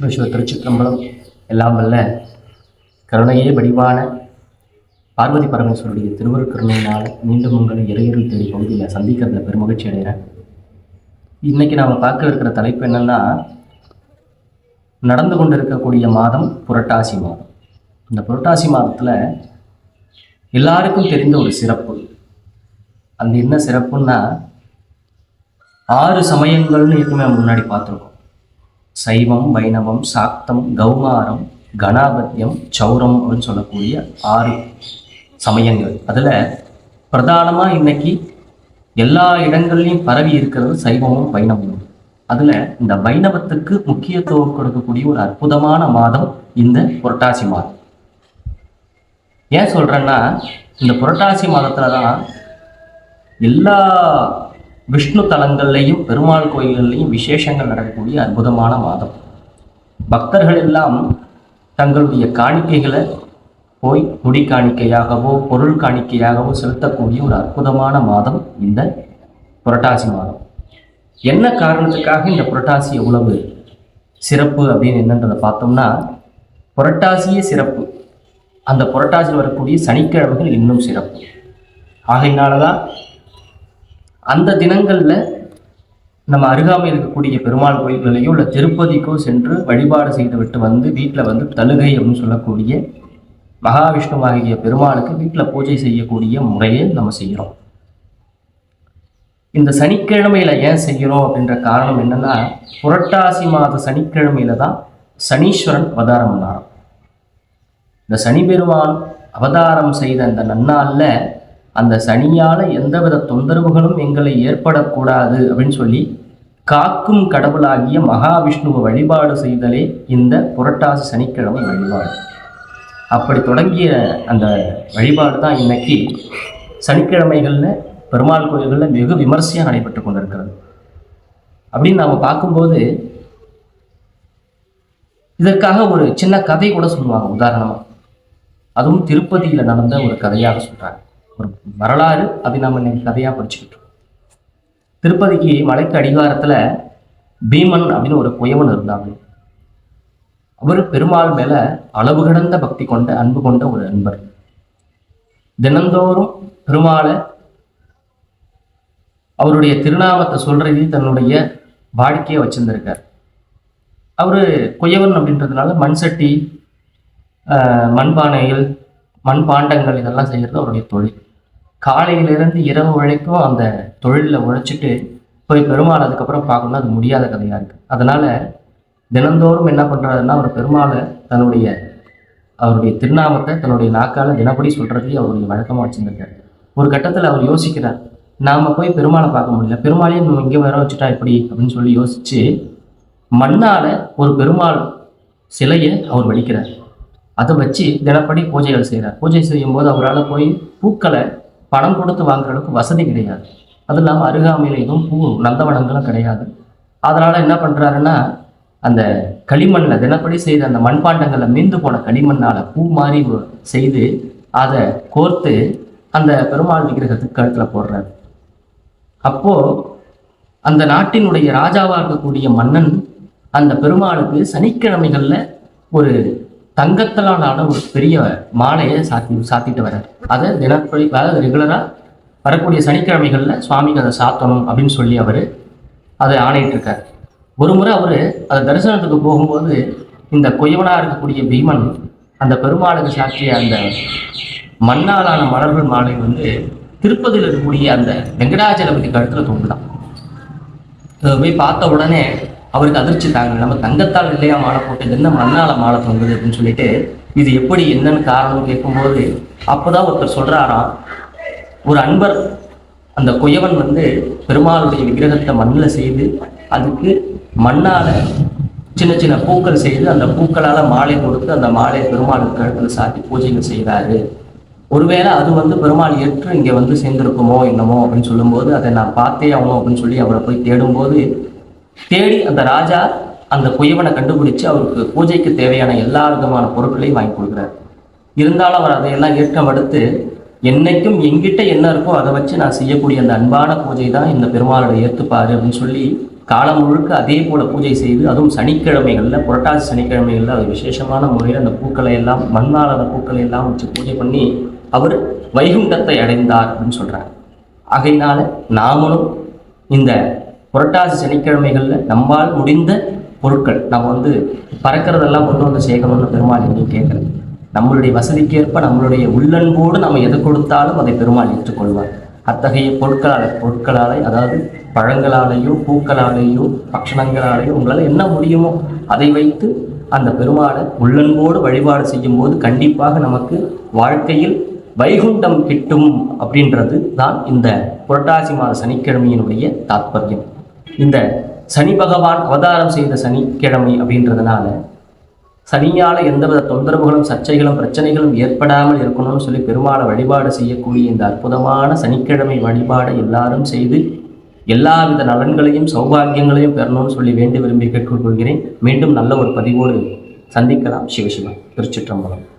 சிவசிவ திருச்சிற்றம்பலம் எல்லாம் வல்ல கருணையே வடிவான பார்வதி பரமேஸ்வருடைய திருவருக்கருணையினால் மீண்டும் உங்களை இறையருள் தேடி பகுதியில் சந்திக்கிறதுல பெருமகிழ்ச்சி அடைகிறேன். இன்னைக்கு நாம் பார்க்க இருக்கிற தலைப்பு என்னன்னா நடந்து கொண்டு இருக்கக்கூடிய மாதம் புரட்டாசி மாதம். இந்த புரட்டாசி மாதத்தில் எல்லாருக்கும் தெரிந்த ஒரு சிறப்பு. அந்த என்ன சிறப்புன்னா ஆறு சமயங்கள்னு ஏற்கனவே முன்னாடி பார்த்துருக்கோம். சைவம் வைணவம் சாக்தம் கௌமாரம் கணாபத்தியம் சௌரம் அப்படின்னு சொல்லக்கூடிய ஆறு சமயங்கள். அதில் பிரதானமாக இன்னைக்கு எல்லா இடங்கள்லையும் பரவி இருக்கிறது சைவமும் வைணவமும். அதில் இந்த வைணவத்துக்கு முக்கியத்துவம் கொடுக்கக்கூடிய ஒரு அற்புதமான மாதம் இந்த புரட்டாசி மாதம். ஏன் சொல்கிறேன்னா இந்த புரட்டாசி மாதத்தில் தான் எல்லா விஷ்ணு தலங்கள்லையும் பெருமாள் கோயில்கள்லையும் விசேஷங்கள் நடக்கக்கூடிய அற்புதமான மாதம். பக்தர்கள் எல்லாம் தங்களுடைய காணிக்கைகளை போய் முடி காணிக்கையாகவோ பொருள் காணிக்கையாகவோ செலுத்தக்கூடிய ஒரு அற்புதமான மாதம் இந்த புரட்டாசி மாதம். என்ன காரணத்துக்காக இந்த புரட்டாசி எவ்வளவு சிறப்பு அப்படின்னு என்னன்றதை பார்த்தோம்னா புரட்டாசியே சிறப்பு. அந்த புரட்டாசியில் வரக்கூடிய சனிக்கிழமைகள் இன்னும் சிறப்பு. ஆகையினால தான் அந்த தினங்களில் நம்ம அருகாமையில் இருக்கக்கூடிய பெருமாள் கோயில்களையோ இல்லை திருப்பதிக்கோ சென்று வழிபாடு செய்துவிட்டு வந்து வீட்டில் வந்து தழுகை அப்படின்னு சொல்லக்கூடிய மகாவிஷ்ணுவாகிய பெருமாளுக்கு வீட்டில் பூஜை செய்யக்கூடிய முறையை நம்ம செய்கிறோம் இந்த சனிக்கிழமையில ஏன் செய்கிறோம் அப்படின்ற காரணம் என்னன்னா புரட்டாசி மாத சனிக்கிழமையில தான் சனீஸ்வரன் அவதாரம் பண்ணாராம். இந்த சனி பெருமான் அவதாரம் செய்த அந்த நன்னாளில் அந்த சனியால் எந்தவித தொந்தரவுகளும் எங்களை ஏற்படக்கூடாது அப்படின்னு சொல்லி காக்கும் கடவுளாகிய மகாவிஷ்ணுவை வழிபாடு செய்தலே இந்த புரட்டாசி சனிக்கிழமை வழிபாடு. அப்படி தொடங்கிய அந்த வழிபாடு தான் இன்னைக்கு சனிக்கிழமைகளில் பெருமாள் கோயில்களில் வெகு விமர்சையாக நடைபெற்று கொண்டிருக்கிறது. அப்படின்னு நாம் பார்க்கும்போது இதற்காக ஒரு சின்ன கதை கூட சொல்லுவாங்க. உதாரணமாக அதுவும் திருப்பதியில் நடந்த ஒரு கதையாக சொல்கிறாங்க ஒரு வரலாறு அதை நம்ம இன்னைக்கு கதையாக படிச்சுக்கிட்டோம் திருப்பதிக்கு மலைக்கு அடிவாரத்தில் பீமன் அப்படின்னு ஒரு குயவன் இருந்தாங்க அவர் பெருமாள் மேல அளவு கடந்த பக்தி கொண்ட அன்பு கொண்ட ஒரு அன்பர். தினந்தோறும் பெருமாளை அவருடைய திருநாமத்தை சொல்றது தன்னுடைய வாடிக்கையை வச்சிருந்திருக்கார். அவர் குயவன் அப்படின்றதுனால மண் சட்டி மண்பானைகள் மண்பாண்டங்கள் இதெல்லாம் செய்கிறது அவருடைய தொழில். காலையிலிருந்து இரவு வரைக்கும் அந்த தொழிலில் உழைச்சிட்டு போய் பெருமாள் அதுக்கப்புறம் பார்க்கணும்னா அது முடியாத கதையாக இருக்குது அதனால் தினந்தோறும் என்ன பண்ணுறாருன்னா அவர் பெருமாளை தன்னுடைய அவருடைய திருநாமத்தை தன்னுடைய நாக்கால தினப்படி சொல்கிறதே அவருடைய வழக்கமாக வச்சுருந்திருக்காரு. ஒரு கட்டத்தில் அவர் யோசிக்கிறார் நாம் போய் பெருமாளை பார்க்க முடியல. பெருமாளையும் நம்ம இங்கே வர வச்சுட்டா எப்படி? அப்படின்னு சொல்லி யோசித்து மண்ணால் ஒரு பெருமாள் சிலையை அவர் வடிக்கிறார். அதை வச்சு தினப்படி பூஜைகள் செய்கிறார் பூஜை செய்யும்போது அவரால் போய் பூக்களை பணம் கொடுத்து வாங்குற அளவுக்கு வசதி கிடையாது. அது இல்லாமல் அருகாமையில் எதுவும் பூ நந்தவனங்களும் கிடையாது. அதனால் என்ன பண்ணுறாருன்னா அந்த களிமண்ணில் தினப்படி செய்த அந்த மண்பாண்டங்களை மீந்து போன களிமண்ணால் பூ மாதிரி செய்து அதை கோர்த்து அந்த பெருமாள் விக்கிரகத்துக்கு கழுத்தில் போடுறாரு. அப்போது அந்த நாட்டினுடைய ராஜாவாக இருக்கக்கூடிய மன்னன் அந்த பெருமாளுக்கு சனிக்கிழமைகளில் ஒரு தங்கத்தலான ஒரு பெரிய மாலையை சாத்தி சாத்திட்டு வர்றார். அதை தினப்படி அதாவது ரெகுலராக வரக்கூடிய சனிக்கிழமைகளில் சுவாமிக்கு அதை சாத்தணும் அப்படின்னு சொல்லி அவர் அதை ஆணையிட்டிருக்கார் ஒரு முறை அவர் அதை தரிசனத்துக்கு போகும்போது இந்த கொய்வனாக இருக்கக்கூடிய பீமன் அந்த பெருமாளுக்கு சாற்றிய அந்த மண்ணாலான மலர்கள் மாலை வந்து திருப்பதியில் இருக்கக்கூடிய அந்த வெங்கடாச்சலபதி கழுத்தில் தொங்குதான். அதை போய் பார்த்த உடனே அவருக்கு அதிர்ச்சி தாங்க. நம்ம தங்கத்தால் இல்லையா மாலை போட்டது என்ன மண்ணால் மாலை தொங்குது அப்படின்னு சொல்லிட்டு இது எப்படி என்னன்னு காரணம் கேட்கும்போது அப்போதான் ஒருத்தர் சொல்றாராம் ஒரு அன்பர் அந்த குயவன் வந்து பெருமாளுடைய விக்கிரகத்தை மண்ணில் செய்து அதுக்கு மண்ணால் சின்ன சின்ன பூக்கள் செய்து அந்த பூக்களால் மாலை கொடுத்து அந்த மாலையை பெருமாளுக்கு கழுத்தில் சாத்தி பூஜைகள் செய்கிறாரு ஒருவேளை அது வந்து பெருமாள் ஏற்று இங்கே வந்து சேர்ந்திருக்குமோ என்னமோ அப்படின்னு சொல்லும்போது அதை நான் பார்த்தே ஆகணும் அப்படின்னு சொல்லி அவரை போய் தேடும்போது தேடி அந்த ராஜா அந்த குயவனை கண்டுபிடிச்சு அவருக்கு பூஜைக்கு தேவையான எல்லா விதமான பொருட்களையும் வாங்கி கொடுக்குறாரு. இருந்தாலும் அவர் அதையெல்லாம் ஏற்றம் எடுத்து என்னைக்கும் எங்கிட்ட என்ன இருக்கோ அதை வச்சு நான் செய்யக்கூடிய அந்த அன்பான பூஜை தான் இந்த பெருமாளோட ஏற்றுப்பாரு அப்படின்னு சொல்லி காலம் முழுக்க அதே போல பூஜை செய்து அதுவும் சனிக்கிழமைகளில் புரட்டாசி சனிக்கிழமைகளில் அது விசேஷமான முறையில் அந்த பூக்களை எல்லாம் மண்ணால் அந்த பூக்களை எல்லாம் வச்சு பூஜை பண்ணி அவர் வைகுண்டத்தை அடைந்தார் அப்படின்னு சொல்கிறார் ஆகையினால நாமளும் இந்த புரட்டாசி சனிக்கிழமைகளில் நம்மால் முடிந்த பொருட்கள். நம்ம வந்து பறக்கிறதெல்லாம் கொண்டு வந்து சேர்க்கணும்னு பெருமாள் இன்னும் கேட்கல. நம்மளுடைய வசதிக்கேற்ப நம்மளுடைய உள்ளன்போடு நம்ம எது கொடுத்தாலும் அதை பெருமாள் ஏற்றுக்கொள்வார். அத்தகைய பொருட்களால் பொருட்களாலே அதாவது பழங்களாலேயோ பூக்களாலேயோ பக்ஷணங்களாலேயோ உங்களால் என்ன முடியுமோ அதை வைத்து அந்த பெருமாளை உள்ளன்போடு வழிபாடு செய்யும் போது கண்டிப்பாக நமக்கு வாழ்க்கையில் வைகுண்டம் கிட்டும் அப்படின்றது தான் இந்த புரட்டாசி மாத சனிக்கிழமையினுடைய தாத்பரியம். இந்த சனி பகவான் அவதாரம் செய்த சனிக்கிழமை அப்படின்றதுனால சனியால் எந்தவித தொந்தரவுகளும் சர்ச்சைகளும் பிரச்சனைகளும் ஏற்படாமல் இருக்கணும்னு சொல்லி பெருமாளை வழிபாடு செய்யக்கூடிய இந்த அற்புதமான சனிக்கிழமை வழிபாடை எல்லாரும் செய்து எல்லாவித நலன்களையும் சௌபாகியங்களையும் பெறணும்னு சொல்லி வேண்டி விரும்பி கேட்டுக்கொள்கிறேன். மீண்டும் நல்ல ஒரு பதிவோடு சந்திக்கலாம். சிவசிவா திருச்சிற்றம்பலம்.